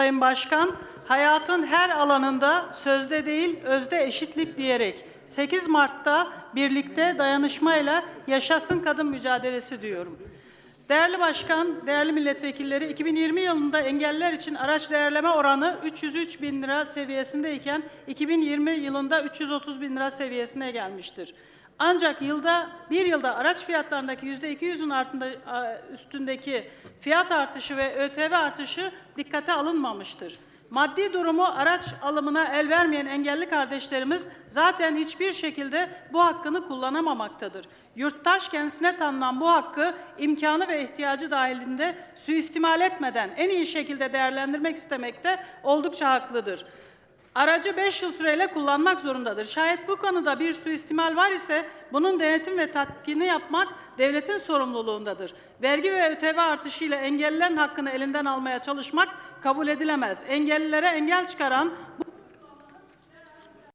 Sayın Başkan, hayatın her alanında sözde değil özde eşitlik diyerek 8 Mart'ta birlikte dayanışmayla yaşasın kadın mücadelesi diyorum. Değerli Başkan, değerli milletvekilleri 2020 yılında engelliler için araç değerleme oranı 303 bin lira seviyesindeyken 2020 yılında 330 bin lira seviyesine gelmiştir. Ancak yılda bir yılda araç fiyatlarındaki yüzde 200'ün altında üstündeki fiyat artışı ve ÖTV artışı dikkate alınmamıştır. Maddi durumu araç alımına el vermeyen engelli kardeşlerimiz zaten hiçbir şekilde bu hakkını kullanamamaktadır. Yurttaş kendisine tanınan bu hakkı imkanı ve ihtiyacı dahilinde suistimal etmeden en iyi şekilde değerlendirmek istemekte oldukça haklıdır. Aracı 5 yıl süreyle kullanmak zorundadır. Şayet bu konuda bir suistimal var ise bunun denetim ve tatkini yapmak devletin sorumluluğundadır. Vergi ve ÖTV artışıyla engellilerin hakkını elinden almaya çalışmak kabul edilemez. Engellilere engel çıkaran bu